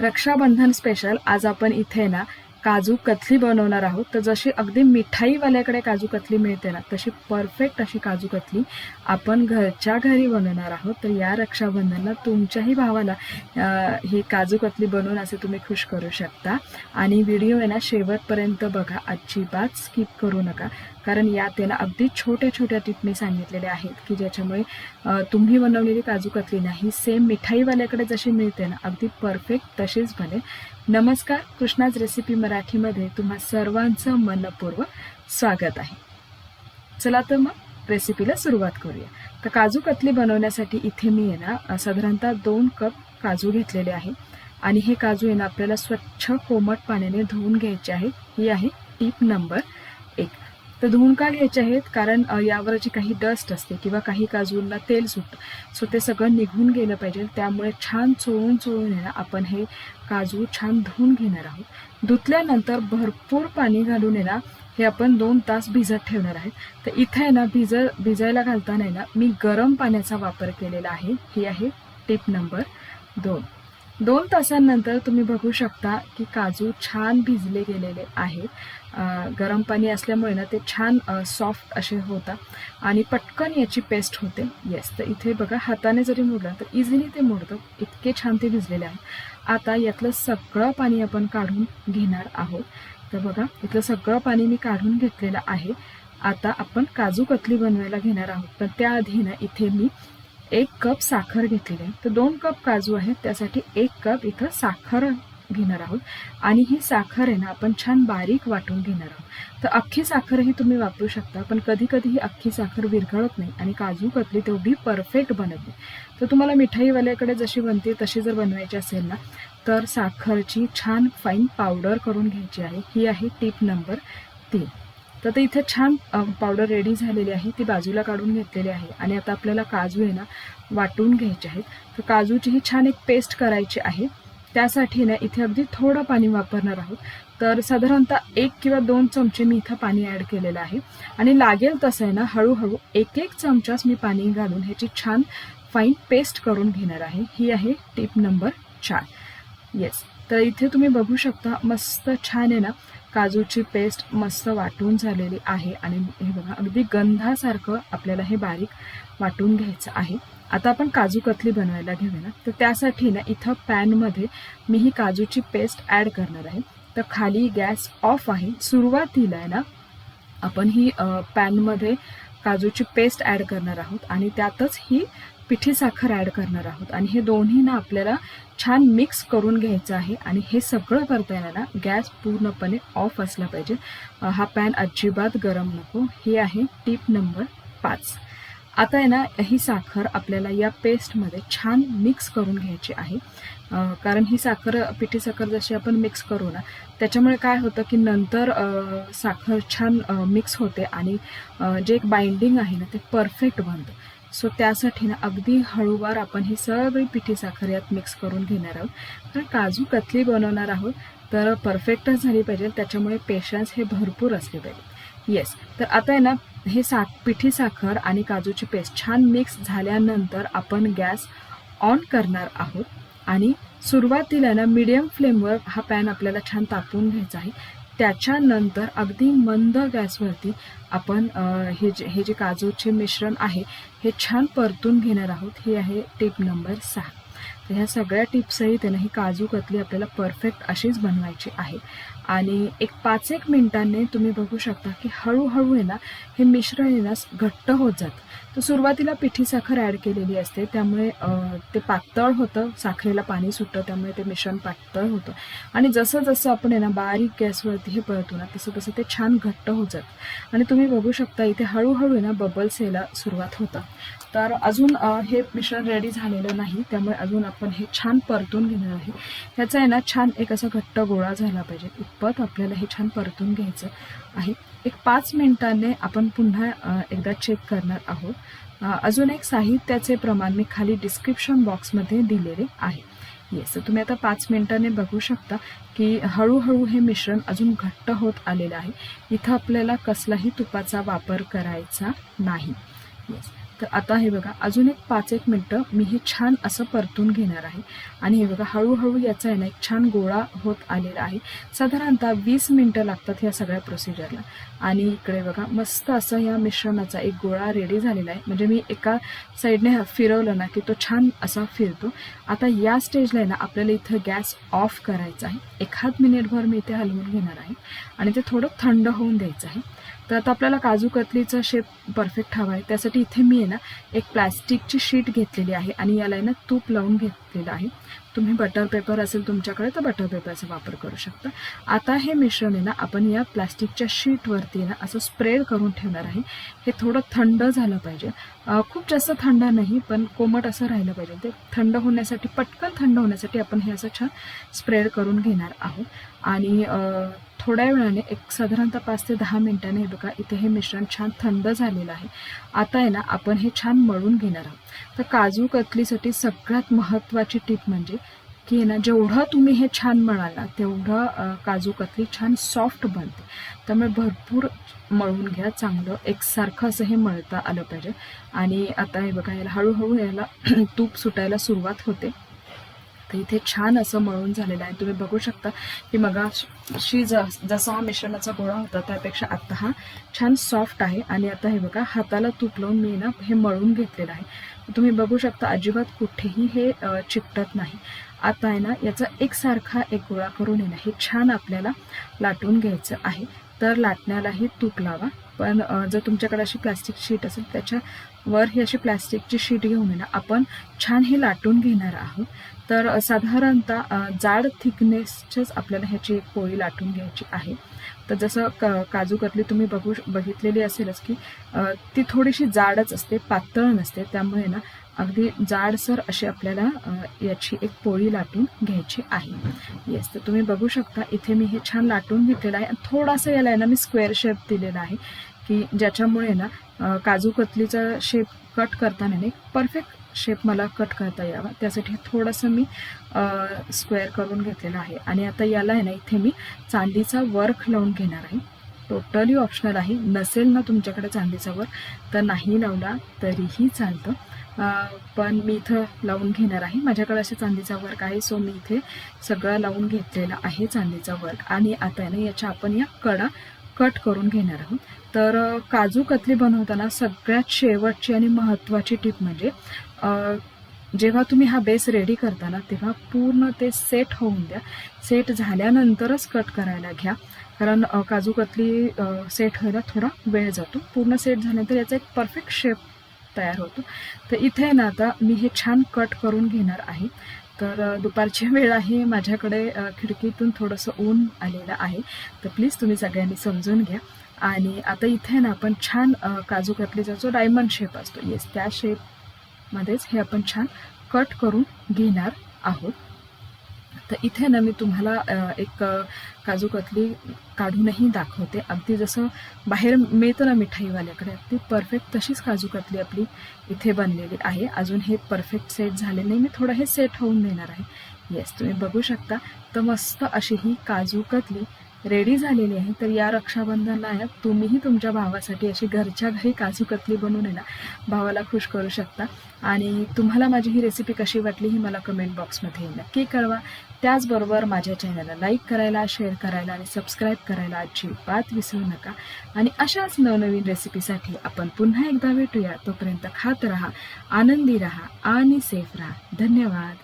Rakshabandhan special आज आपण इथे ना काजू कतली बनवणार आहोत. तर जशी अगदी मिठाईवाल्याकडे काजू कतली मिळते ना तशी परफेक्ट अशी काजू कतली आपण घरच्या घरी बनवणार आहोत. तर या रक्षाबंधनला तुमच्याही भावाला ही काजू कतली बनवून असे तुम्ही खुश करू शकता. आणि व्हिडिओ आहे ना शेवटपर्यंत बघा. अजिबात स्किप करू नका. कारण यात आहे ना अगदी छोट्या छोट्या टिप मी सांगितलेल्या आहेत की ज्याच्यामुळे तुम्ही बनवलेली काजू कतली नाही सेम मिठाईवाल्याकडे जशी मिळते ना अगदी परफेक्ट तशीच बनेल. नमस्कार कृष्णाज रेसिपी मराठीमध्ये तुम्हा सर्वांचं मनपूर्वक स्वागत आहे. चला तर मग रेसिपीला सुरुवात करूया. तर काजू कतली बनवण्यासाठी इथे मी आहे ना साधारणतः दोन कप काजू घेतलेले आहे. आणि हे काजू आहे ना आपल्याला स्वच्छ कोमट पाण्याने धुवून घ्यायचे आहे. ही आहे टीप नंबर एक. तर धुवून का घ्यायचे आहेत कारण यावर जी काही डस्ट असते किंवा काही काजूंना तेल सुटतं सो ते सगळं निघून गेलं पाहिजे. त्यामुळे छान चोळून चोळून येणार आपण हे काजू छान धुवून घेणार आहोत. धुतल्यानंतर भरपूर पाणी घालून येणार हे आपण दोन तास भिजत ठेवणार आहे तर इथे आहे ना भिज भिजायला घालताना आहे ना मी गरम पाण्याचा वापर केलेला आहे. ही आहे टिप नंबर दोन. दोन तासांनंतर तुम्ही बघू शकता की काजू छान भिजले गेलेले आहेत. गरम पाणी असल्यामुळे ना ते छान सॉफ्ट असे होतात. आणि पटकन याची पेस्ट होते. येस तर इथे बघा हाताने जरी मोडलं तर इझिली ते मोडतं. इतके छान ते भिजलेले आहेत. आता यातलं सगळं पाणी आपण काढून घेणार आहोत. तर बघा इथलं सगळं पाणी मी काढून घेतलेलं आहे. आता आपण काजू कतली बनवायला घेणार आहोत. पण त्याआधी ना इथे मी एक कप साखर घेतलेली आहे. तर दोन कप काजू आहेत. त्यासाठी एक कप इथं साखर घेणार आहोत. आणि ही साखर आहे ना आपण छान बारीक वाटून घेणार आहोत. तर अख्खी साखरही तुम्ही वापरू शकता पण कधी कधी ही अख्खी साखर विरघळत नाही आणि काजू कतली तेवढी परफेक्ट बनत नाही. तर तुम्हाला मिठाईवाल्याकडे जशी बनते तशी जर बनवायची असेल ना तर साखरची छान फाईन पावडर करून घ्यायची आहे. ही आहे टीप नंबर तीन. तर ते इथे छान पावडर रेडी झालेली आहे. ती बाजूला काढून घेतलेली आहे. आणि आता आपल्याला काजू आहे ना वाटून घ्यायचे आहेत. तर काजूची ही छान एक पेस्ट करायची आहे. त्यासाठी ना इथे अगदी थोडं पाणी वापरणार आहोत. तर साधारणतः एक किंवा दोन चमचे मी इथं पाणी ॲड केलेलं आहे. आणि लागेल तसं आहे ना हळूहळू एक एक चमचाच मी पाणी घालून ह्याची छान फाईन पेस्ट करून घेणार आहे. ही आहे टिप नंबर चार. येस तर इथे तुम्ही बघू शकता मस्त छान आहे ना? काजूची पेस्ट मस्त वाटून झालेली आहे. आणि हे बघा अगदी गंधासारखं आपल्याला हे बारीक वाटून घ्यायचं आहे. आता आपण काजू कतली बनवायला घेऊया ना? तर त्यासाठी ना इथं पॅनमध्ये मी ही काजूची पेस्ट ॲड करणार आहे. तर खाली गॅस ऑफ आहे. सुरुवातीला आहे ना आपण ही पॅनमध्ये काजूची पेस्ट ॲड करणार आहोत. आणि त्यातच ही पिठी साखर ॲड करणार आहोत. आणि हे दोन्ही ना आपल्याला छान मिक्स करून घ्यायचं आहे. आणि हे सगळं करता येणार ना गॅस पूर्णपणे ऑफ असला पाहिजे. हा पॅन अजिबात गरम नको. हे आहे टीप नंबर पाच. आता आहे ना ही साखर आपल्याला या पेस्टमध्ये छान मिक्स करून घ्यायची आहे. कारण ही साखर पिठी साखर जशी आपण मिक्स करू ना त्याच्यामुळे काय होतं की नंतर साखर छान मिक्स होते आणि जे एक बाइंडिंग आहे ना ते परफेक्ट बनतं. सो त्यासाठी ना अगदी हळूवार आपण ही सगळी पिठी साखर यात मिक्स करून घेणार आहोत. कारण काजू कतली बनवणार आहोत तर परफेक्टच झाली पाहिजे त्याच्यामुळे पेशन्स हे भरपूर असले पाहिजे. येस तर आता आहे ना हे सा पिठी साखर आणि काजूची पेस्ट छान मिक्स झाल्यानंतर आपण गॅस ऑन करणार आहोत. आणि सुरुवातीला ना मीडियम फ्लेमवर हा पॅन आपल्याला छान तापवून घ्यायचा आहे. त्याच्यानंतर अगदी मंद गॅसवरती आपण हे जे हे जे काजूचे मिश्रण आहे हे छान परतून घेणार आहोत. हे आहे टिप नंबर सहा. तर ह्या सगळ्या टिप्सही त्यानं ही काजू कतली आपल्याला परफेक्ट अशीच बनवायची आहे. आणि एक पाच एक मिनिटांनी तुम्ही बघू शकता की हळूहळू आहे ना हे मिश्रण आहे ना घट्ट होत जातं. तर सुरुवातीला पिठी साखर ॲड केलेली असते त्यामुळे ते पातळ होतं साखरेला पाणी सुटतं त्यामुळे ते मिश्रण पातळ होतं. आणि जसं जसं आपण आहे ना बारीक गॅसवरती हे पळतो ना तसं तसं ते छान घट्ट होत जातं. आणि तुम्ही बघू शकता इथे हळूहळू आहे ना बबल्स यायला सुरुवात होतं तर अजून हे मिश्रण रेडी झालेलं नाही. त्यामुळे अजून आपण हे छान परतून घेणार आहे. ह्याचा आहे ना छान एक असा घट्ट गोळा झाला पाहिजे. इतपत आपल्याला हे छान परतून घ्यायचं आहे. एक पाच मिनिटांनी आपण पुन्हा एकदा चेक करणार आहोत. अजून एक साहित्याचे प्रमाण मी खाली डिस्क्रिप्शन बॉक्समध्ये दिलेले आहे. येस तर तुम्ही आता पाच मिनिटांनी बघू शकता की हळूहळू हे मिश्रण अजून घट्ट होत आलेलं आहे. इथं आपल्याला कसलाही तुपाचा वापर करायचा नाही. येस तर आता हे बघा अजून एक पाच एक मिनटं मी हे छान असं परतून घेणार आहे. आणि हे बघा हळूहळू याचा आहे ना एक छान गोळा होत आलेला आहे. साधारणतः वीस मिनटं लागतात ह्या सगळ्या प्रोसिजरला आणि इकडे बघा मस्त असं या मिश्रणाचा एक गोळा रेडी झालेला आहे. म्हणजे मी एका साईडने फिरवलं ना की तो छान असा फिरतो. आता या स्टेजला आहे ना आपल्याला इथं गॅस ऑफ करायचा आहे. एखाद मिनिटभर मी इथे हलवून घेणार आहे. आणि ते थोडं थंड होऊन द्यायचं आहे. तर आता आपल्याला काजू कतलीचा शेप परफेक्ट हवा आहे त्यासाठी इथे मी आहे ना एक प्लॅस्टिकची शीट घेतलेली आहे आणि याला आहे ना तूप लावून घेतलेलं आहे. तुम्ही बटर पेपर असेल तुमच्याकडे तर बटर पेपरचा वापर करू शकता. आता हे मिश्रण आहे ना आपण या प्लॅस्टिकच्या शीटवरती ना असं स्प्रेड करून ठेवणार आहे. हे थोडं थंड झालं पाहिजे. खूप जास्त थंड नाही पण कोमट असं राहिलं पाहिजे. ते थंड होण्यासाठी पटकन थंड होण्यासाठी आपण हे असं छान स्प्रेड करून घेणार आहोत. आणि थोड्या वेळाने एक साधारणतः पाच ते दहा मिनिटांनी बघा इथे हे मिश्रण छान थंड झालेलं आहे. आता आहे ना आपण हे छान मळून घेणार आहोत. तर काजू कतलीसाठी सगळ्यात महत्त्वाची टीप म्हणजे की आहे ना जेवढं तुम्ही हे छान म्हणाला तेवढं काजू कतली छान सॉफ्ट बनते. त्यामुळे भरपूर मळून घ्या चांगलं. एकसारखं असं हे मळता आलं पाहिजे. आणि आता हे बघा याला हळूहळू याला तूप सुटायला सुरुवात होते. तर इथे छान असं मळून झालेलं आहे. तुम्ही बघू शकता की मगाशी ज जसा हा मिश्रणाचा गोळा होता त्यापेक्षा आत्ता हा छान सॉफ्ट आहे. आणि आता हे बघा हाताला तूप लावून मी ना हे मळून घेतलेलं आहे. तुम्ही बघू शकता अजिबात कुठेही हे चिकटत नाही. आता आहे ना याचा एकसारखा एक गोळा करून येणं हे छान आपल्याला लाटून घ्यायचं आहे. तर लाटण्यालाही तूप लावा. पण जर तुमच्याकडे अशी प्लास्टिक शीट असेल त्याच्यावर ही अशी प्लास्टिकची शीट घेऊन आहे ना आपण छान हे लाटून घेणार आहोत. तर साधारणतः जाड थिकनेसच्याच आपल्याला ह्याची एक पोळी लाटून घ्यायची आहे. तर जसं क काजू कतली तुम्ही बघू बघितलेली असेलच की ती थोडीशी जाडच असते पातळ नसते. त्यामुळे ना अगदी जाडसर अशी आपल्याला याची एक पोळी लाटून घ्यायची आहे. येस तर तुम्ही बघू शकता इथे मी हे छान लाटून घेतलेलं आहे. आणि थोडासा याला आहे ना मी स्क्वेअर शेप दिलेला आहे की ज्याच्यामुळे ना काजू कतलीचा शेप कट करताना नाही परफेक्ट शेप मला कट करता यावा. त्यासाठी थोडंसं मी स्क्वेअर करून घेतलेलं आहे. आणि आता याला आहे ना इथे मी चांदीचा वर्क लावून घेणार आहे. टोटली ऑप्शनल आहे. नसेल ना तुमच्याकडे चांदीचा वर्क तर नाही लावला तरीही चालतं. पण मी इथं लावून घेणार आहे. माझ्याकडे असे चांदीचा वर्क आहे. सो मी इथे सगळं लावून घेतलेला आहे चांदीचा वर्क आणि आता आहे ना याच्या आपण या कडा कट करून घेणार आहोत. तर काजू कतली बनवताना सगळ्यात शेवटची आणि महत्त्वाची टीप म्हणजे जेव्हा तुम्ही हा बेस रेडी करताना तेव्हा पूर्ण ते सेट होऊन द्या. सेट झाल्यानंतरच कट करायला घ्या. कारण काजू कतली सेट व्हायला थोडा वेळ जातो. पूर्ण सेट झाल्यानंतर याचा एक परफेक्ट शेप तयार होतो. तर इथे आहे ना आता मी हे छान कट करून घेणार आहे. तर दुपारची वेळ आहे माझ्याकडे खिडकीतून थोडंसं ऊन आलेलं आहे. तर प्लीज तुम्ही सगळ्यांनी समजून घ्या. आणि आता इथे ना आपण छान काजू कतलीचा जो डायमंड शेप असतो येस त्या शेपमध्येच हे आपण छान कट करून घेणार आहोत. तर इथे ना मी तुम्हाला एक काजू कतली काढूनही दाखवते. अगदी जसं बाहेर मिळतं ना मिठाईवाल्याकडे अगदी परफेक्ट तशीच काजू कतली आपली इथे बनलेली आहे. अजून हे परफेक्ट सेट झाले नाही. मी थोडं हे सेट होऊन देणार आहे. येस तुम्ही बघू शकता. तर मस्त अशी ही काजू कतली रेडी झालेली आहे तर या रक्षाबंधनला आहे तुम्हीही तुमच्या भावासाठी अशी घरच्या घरी काजू कतली बनवून आहे ना भावाला खुश करू शकता. आणि तुम्हाला माझी ही रेसिपी कशी वाटली ही मला कमेंट बॉक्समध्ये नक्की कळवा. त्याचबरोबर माझ्या चॅनलला लाईक करायला शेअर करायला आणि सबस्क्राईब करायला अजिबात विसरू नका. आणि अशाच नवनवीन रेसिपीसाठी आपण पुन्हा एकदा भेटूया. तोपर्यंत खात राहा आनंदी राहा आणि सेफ राहा. धन्यवाद.